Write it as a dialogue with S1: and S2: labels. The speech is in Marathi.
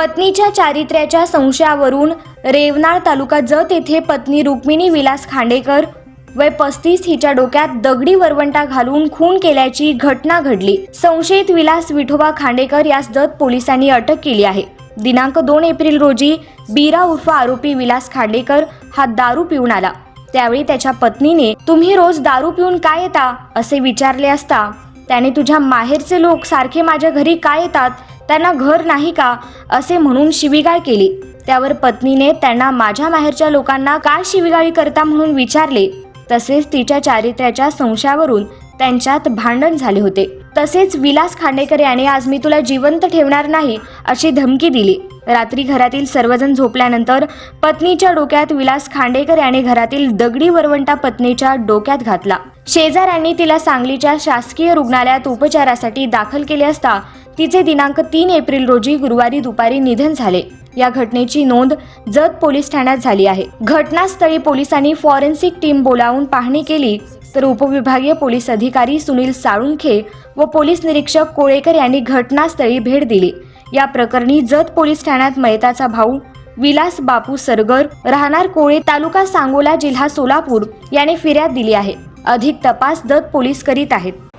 S1: पत्नीच्या चारित्र्याच्या संशयावरून रेवनाळ तालुका जत येथे पत्नी रुक्मिणी विलास खांडेकर वय पस्तीस हिच्या डोक्यात दगडी वरवंटा घालून खून केल्याची घटना घडली. संशयित विलास विठोबा खांडेकर यास जत पोलिसांनी अटक केली आहे. दिनांक दोन एप्रिल रोजी बीरा उर्फ आरोपी विलास खांडेकर हा दारू पिऊन आला. त्यावेळी त्याच्या पत्नीने तुम्ही रोज दारू पिऊन काय येता? असे विचारले असता त्याने तुझ्या माहेरचे लोक सारखे माझ्या घरी काय येतात? त्यांना घर नाही का? असे म्हणून शिवीगाळ केली. त्यावर पत्नीने त्यांना माझ्या माहेरच्या लोकांना काय शिवीगाळी करता म्हणून विचारले. तसेच तिच्या चारित्र्याच्या संशयावरून त्यांच्यात भांडण झाले होते. तसेच विलास खांडेकर याने आज मी तुला जिवंत ठेवणार नाही अशी धमकी दिली. रात्री घरातील सर्वजण झोपल्यानंतर पत्नीच्या डोक्यात विलास खांडेकर याने घरातील दगडी वरवंटा पत्नीच्या डोक्यात घातला. शेजाऱ्यांनी तिला सांगलीच्या शासकीय रुग्णालयात उपचारासाठी दाखल केले असता तिचे दिनांक तीन एप्रिल रोजी गुरुवारी दुपारी निधन झाले. या घटनेची नोंद जत पोलीस ठाण्यात झाली आहे. घटनास्थळी पोलिसांनी फॉरेन्सिक टीम बोलावून पाहणी केली तर उपविभागीय पोलीस अधिकारी सुनील साळुंखे व पोलीस निरीक्षक कोळेकर यांनी घटनास्थळी भेट दिली. या प्रकरणी जत पोलीस ठाण्यात मयताचा भाऊ विलास बापू सरगर राहणार कोळे तालुका सांगोला जिल्हा सोलापूर याने फिर्याद दिली आहे. अधिक तपास दत पोलीस करीत आहेत.